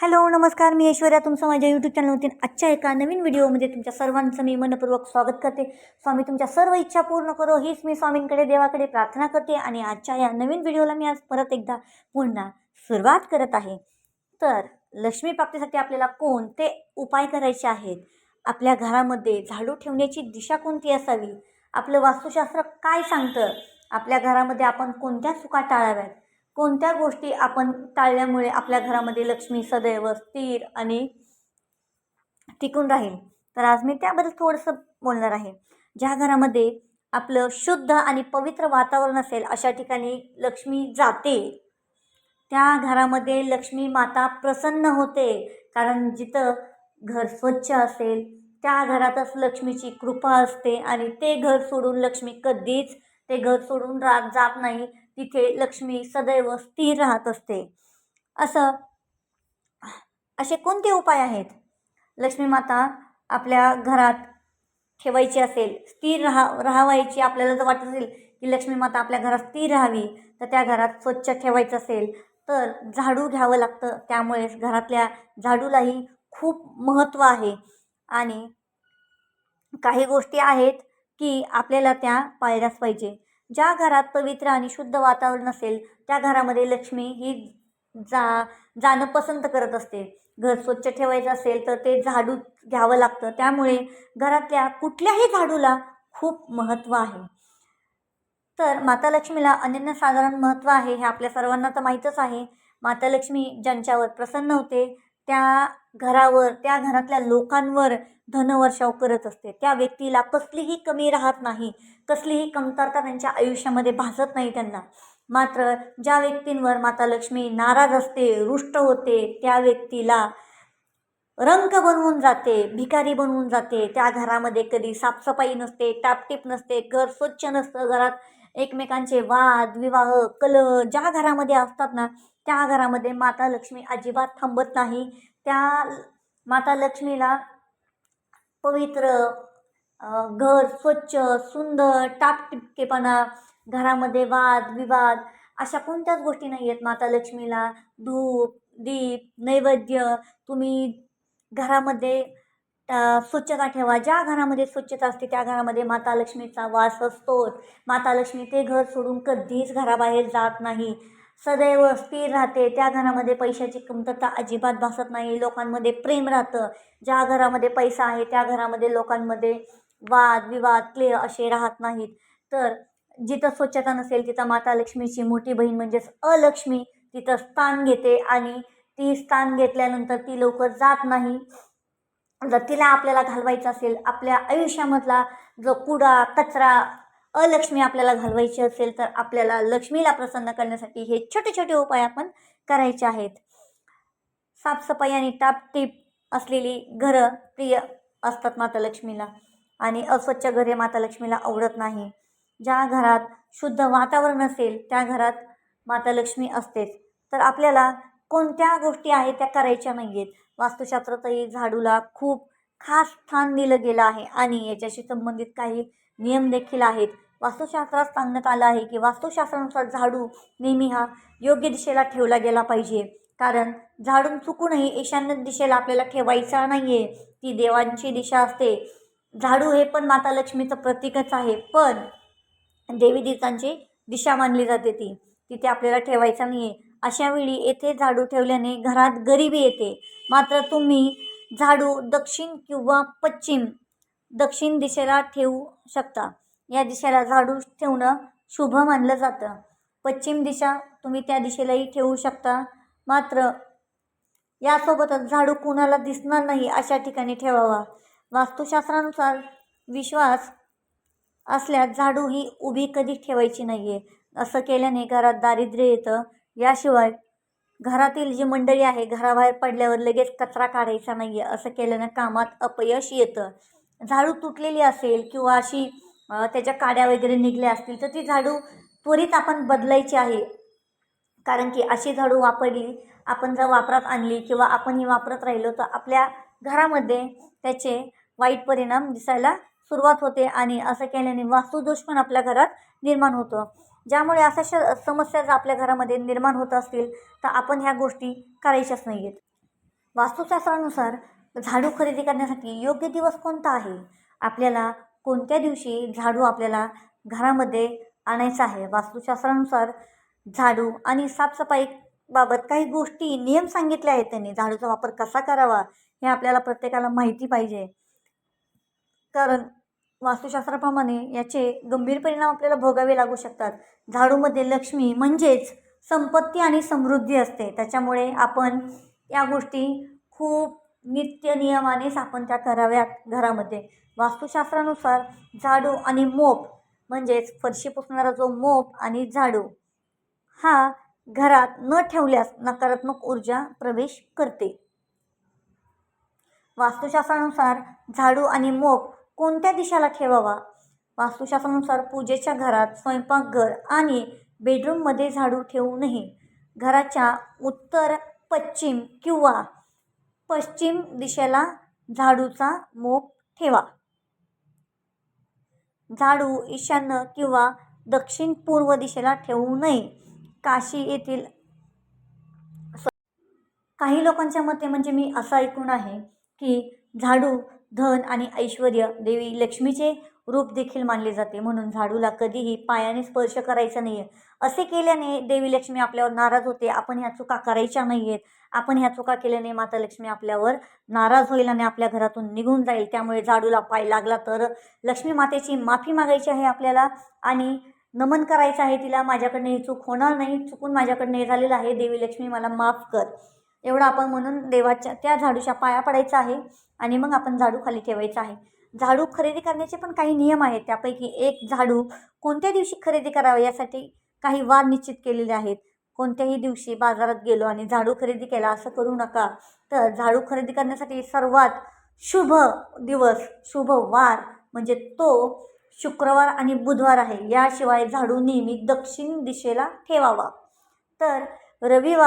Hello नमस्कार. मी ऐश्वर्या. तुमचं माझ्या यूट्यूब चॅनलवरती आजच्या एका नवीन व्हिडिओमध्ये तुमच्या सर्वांचं मी मनपूर्वक स्वागत करते. स्वामी तुमच्या सर्व इच्छा पूर्ण करो. हीच मी स्वामींकडे देवाकडे प्रार्थना करते आणि आजच्या या नवीन व्हिडिओला मी आज परत एकदा पुन्हा सुरुवात करत आहे. तर लक्ष्मी प्राप्तीसाठी आपल्याला कोणते उपाय करायचे आहेत? आपल्या घरामध्ये झाडू ठेवण्याची दिशा कोणती असावी? आपलं वास्तुशास्त्र काय सांगतं? आपल्या घरामध्ये आपण कोणत्या चुका टाळाव्यात? कोणत्या गोष्टी आपण टाळल्यामुळे आपल्या घरामध्ये लक्ष्मी सदैव स्थिर आणि टिकून राहील? तर आज मी त्याबद्दल थोडंसं बोलणार आहे. ज्या घरामध्ये आपलं शुद्ध आणि पवित्र वातावरण असेल अशा ठिकाणी लक्ष्मी जाते. त्या घरामध्ये लक्ष्मी माता प्रसन्न होते. कारण जिथं घर स्वच्छ असेल त्या घरातच लक्ष्मीची कृपा असते आणि ते घर सोडून लक्ष्मी कधीच ते घर सोडून राहत जात नाही. तिथे लक्ष्मी सदैव स्थिर राहत असते. असं असे कोणते उपाय आहेत? लक्ष्मी माता आपल्या घरात ठेवायची असेल स्थिर राहा राहावायची आपल्याला जर वाटत असेल की लक्ष्मी माता आपल्या घरात स्थिर राहावी तर त्या घरात स्वच्छ ठेवायचं असेल तर झाडू घ्यावं लागतं. त्यामुळे घरातल्या झाडूलाही खूप महत्त्व आहे. आणि काही गोष्टी आहेत की आपल्याला त्या पाळल्याच पाहिजे. ज्या घरात पवित्र आणि शुद्ध वातावरण असेल त्या घरामध्ये लक्ष्मी ही जा जाणं पसंत करत असते. घर स्वच्छ ठेवायचं असेल तर ते झाडू घ्यावं लागतं. त्यामुळे घरातल्या कुठल्याही झाडूला खूप महत्त्व आहे. तर माता लक्ष्मीला अनन्यसाधारण महत्त्व आहे हे आपल्या सर्वांना तर माहीतच आहे. माता लक्ष्मी ज्यांच्यावर प्रसन्न होते त्या घरावर त्या घरातल्या लोकांवर धनवर्षाव करत असते. त्या व्यक्तीला कसलीही कमी राहत नाही कसलीही कमतरता त्यांच्या आयुष्यामध्ये भासत नाही त्यांना. मात्र ज्या व्यक्तींवर माता लक्ष्मी नाराज असते रुष्ट होते त्या व्यक्तीला रंक बनवून जाते भिकारी बनवून जाते. त्या घरामध्ये कधी साफसफाई नसते टापटीप नसते घर स्वच्छ नसतं. घरात एकमेकांचे वाद विवाह कलह ज्या घरामध्ये असतात ना त्या घरामध्ये माता लक्ष्मी अजिबात थांबत नाही. त्या माता लक्ष्मीला पवित्र घर स्वच्छ सुंदर टापटिपकेपणा घरामध्ये वाद विवाद अशा कोणत्याच गोष्टी नाही आहेत. माता लक्ष्मीला धूप दीप नैवेद्य तुम्ही घरामध्ये स्वच्छता ठेवा. ज्या घरामध्ये स्वच्छता असते त्या घरामध्ये माता लक्ष्मीचा वास असतोच. माता लक्ष्मी ते घर सोडून कधीच घराबाहेर जात नाही. सदैव स्थिर राहते. त्या घरामध्ये पैशाची कमतरता अजिबात भासत नाही. लोकांमध्ये प्रेम राहतं. ज्या घरामध्ये पैसा आहे त्या घरामध्ये लोकांमध्ये वाद विवाद क्ले असे राहत नाहीत. तर जिथं स्वच्छता नसेल तिथं माता लक्ष्मीची मोठी बहीण म्हणजेच अलक्ष्मी तिथं स्थान घेते आणि ती स्थान घेतल्यानंतर ती लवकर जात नाही. जर तिला आपल्याला घालवायचं असेल आपल्या आयुष्यामधला जो कुडा कचरा अलक्ष्मी आपल्याला घालवायची असेल तर आपल्याला लक्ष्मीला प्रसन्न करण्यासाठी हे छोटे छोटे उपाय आपण करायचे आहेत. साफसफाई आणि टापटीप असलेली घरं प्रिय असतात माता लक्ष्मीला आणि अस्वच्छ घरे माता लक्ष्मीला आवडत नाही. ज्या घरात शुद्ध वातावरण असेल त्या घरात माता लक्ष्मी असतेच. तर आपल्याला कोणत्या गोष्टी आहेत त्या करायच्या नाही आहेत वास्तुशास्त्रातही झाडूला खूप खास स्थान दिलं गेलं आहे आणि याच्याशी संबंधित काही नियम देखील आहेत. वास्तुशास्त्रात सांगण्यात आलं आहे की वास्तुशास्त्रानुसार झाडू नेहमी हा योग्य दिशेला ठेवला गेला पाहिजे. कारण झाडून चुकूनही ईशान्य दिशेला आपल्याला ठेवायचा नाही आहे ती देवांची दिशा असते. झाडू हे पण माता लक्ष्मीचं प्रतीकच आहे. पण देवी देवतांची दिशा मानली जाते ती. तिथे आपल्याला ठेवायचा नाही आहे अशा वेळी येथे झाडू ठेवल्याने घरात गरिबी येते. मात्र तुम्ही झाडू दक्षिण किंवा पश्चिम दक्षिण दिशेला ठेवू शकता. या दिशेला झाडू ठेवणं शुभ मानलं जातं. पश्चिम दिशा तुम्ही त्या दिशेलाही ठेवू शकता. मात्र यासोबतच झाडू कुणाला दिसणार नाही अशा ठिकाणी ठेवावा. वास्तुशास्त्रानुसार विश्वास असल्यास झाडू ही उभी कधी ठेवायची नाही आहे असं केल्याने घरात दारिद्र्य येतं. याशिवाय घरातील जी मंडळी आहे घराबाहेर पडल्यावर लगेच कचरा काढायचा नाही आहे असं केल्यानं कामात अपयश येतं. झाडू तुटलेली असेल किंवा अशी त्याच्या काड्या वगैरे निघल्या असतील तर ती झाडू त्वरित आपण बदलायची आहे. कारण की अशी झाडू वापरली आपण जर वापरात आणली किंवा आपण ही वापरत राहिलो तर आपल्या घरामध्ये त्याचे वाईट परिणाम दिसायला सुरुवात होते आणि असं केल्याने वास्तुदोष पण आपल्या घरात निर्माण होतो. ज्यामुळे अशा श समस्या जर आपल्या घरामध्ये निर्माण होत असतील तर आपण ह्या गोष्टी करायच्याच नाही आहेत वास्तुशास्त्रानुसार झाडू खरेदी करण्यासाठी योग्य दिवस कोणता आहे? आपल्याला कोणत्या दिवशी झाडू आपल्याला घरामध्ये आणायचा आहे? वास्तुशास्त्रानुसार झाडू आणि साफसफाई बाबत काही गोष्टी नियम सांगितले आहेत त्यांनी. झाडूचा वापर कसा करावा हे आपल्याला प्रत्येकाला माहिती पाहिजे. कारण वास्तुशास्त्राप्रमाणे याचे गंभीर परिणाम आपल्याला भोगावे लागू शकतात. झाडूमध्ये लक्ष्मी म्हणजेच संपत्ती आणि समृद्धी असते. त्याच्यामुळे आपण या गोष्टी खूप नित्य नियमानेच आपण त्या कराव्यात घरामध्ये. वास्तुशास्त्रानुसार झाडू आणि मोप म्हणजेच फरशी पुसणारा जो मोप आणि झाडू हा घरात न ठेवल्यास नकारात्मक ऊर्जा प्रवेश करते. वास्तुशास्त्रानुसार झाडू आणि मोप कोणत्या दिशेला ठेवावा? वास्तुशास्त्रानुसार पूजेच्या घरात स्वयंपाकघर आणि बेडरूममध्ये झाडू ठेवू नये. घराच्या उत्तर पश्चिम किंवा पश्चिम दिशेला झाडूचा मोप ठेवा. झाडू ईशान्य किंवा दक्षिण पूर्व दिशेला ठेवू नये. काशी येथील काही लोकांच्या मते म्हणजे मी असं ऐकून आहे की झाडू धन आणि ऐश्वर देवी लक्ष्मीचे रूप देखील मानले जाते. म्हणून झाडूला कधीही पायाने स्पर्श करायचा नाही आहे असे केल्याने देवी लक्ष्मी आपल्यावर नाराज होते. आपण ह्या चुका करायच्या नाही आहेत आपण ह्या चुका केल्याने माता लक्ष्मी आपल्यावर नाराज होईल आणि आपल्या घरातून निघून जाईल. त्यामुळे झाडूला पाय लागला तर लक्ष्मी मातेची माफी मागायची आहे आपल्याला आणि नमन करायचं आहे तिला. माझ्याकडनं ही चूक होणार नाही. चुकून माझ्याकडनं हे झालेलं आहे. देवी लक्ष्मी मला माफ कर. एवढं आपण म्हणून देवाच्या त्या झाडूच्या पाया पडायचा आहे आणि मग आपण झाडू खाली ठेवायचं आहे. झाडू खरेदी करण्याचे पण काही नियम आहेत. त्यापैकी एक झाडू कोणत्या दिवशी खरेदी करावे यासाठी काही वार निश्चित केलेले आहेत. कोणत्याही दिवशी बाजारात गेलो आणि झाडू खरेदी केला असं करू नका. तर झाडू खरेदी करण्यासाठी सर्वात शुभ दिवस शुभ वार म्हणजे तो शुक्रवार आणि बुधवार आहे. याशिवाय झाडू नेहमी दक्षिण दिशेला ठेवावा. तर रविवार